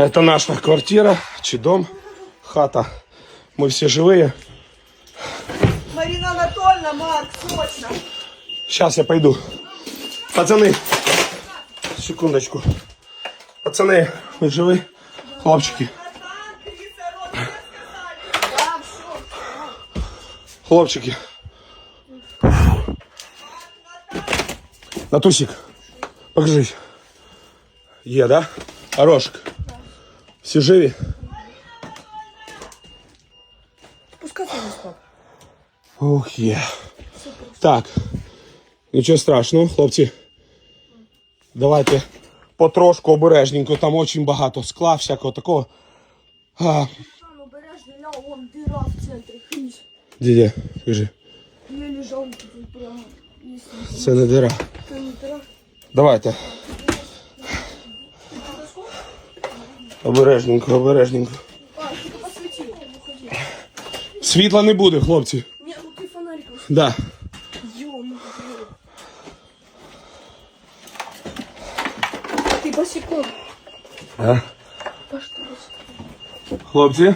Это наша квартира, чи дом, хата. Мы все живые. Марина Анатольевна, Марк, срочно. Сейчас я пойду. Пацаны, секундочку. Пацаны, вы живы? Хлопчики, хлопчики. Натусик, покажись. Є, да? Хорошик. Всі живі? Пускайте не спав. Ух, є. Так. Нічого страшного, хлопці. Давайте потрошку обережненько, там очень багато скла, всякого такого. А, Там обережно, ля, вон дыра в центре. Хись. дідя, кажи, Я лежал тут прямо. Если це не дира. это не дыра. Давайте. Обережненько, обережненько. А, ты посвети. Уходи. Світла не буде, хлопці. Не, ну ты фонариком. Да. Ё-моё. Ты босиком. А? Паш, ты босиком. Хлопці.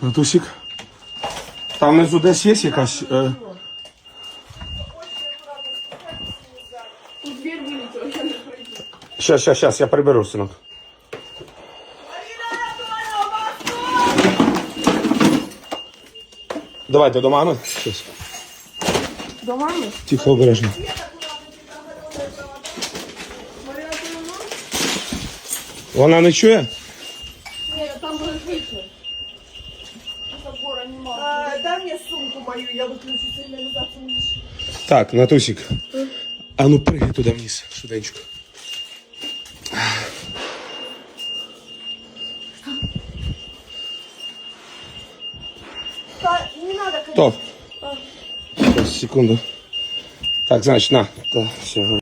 Натусик. Там внизу десь є якась. Е... Ну, Дверь вылетела, я не пройду. Щас, щас, щас, я приберу, синок. Давайте до мами. Щас. До мамы? Тихо, обережно. Вона не чує? Нет, там. Забора нема. А, дай мне сумку мою, я выключу сигнализацию. лучше. Так, Натусик. А ну прыгай туди вниз, швиденько. Не надо, конечно. Стоп. Сейчас, секунду. Так, значит, на. Да, все.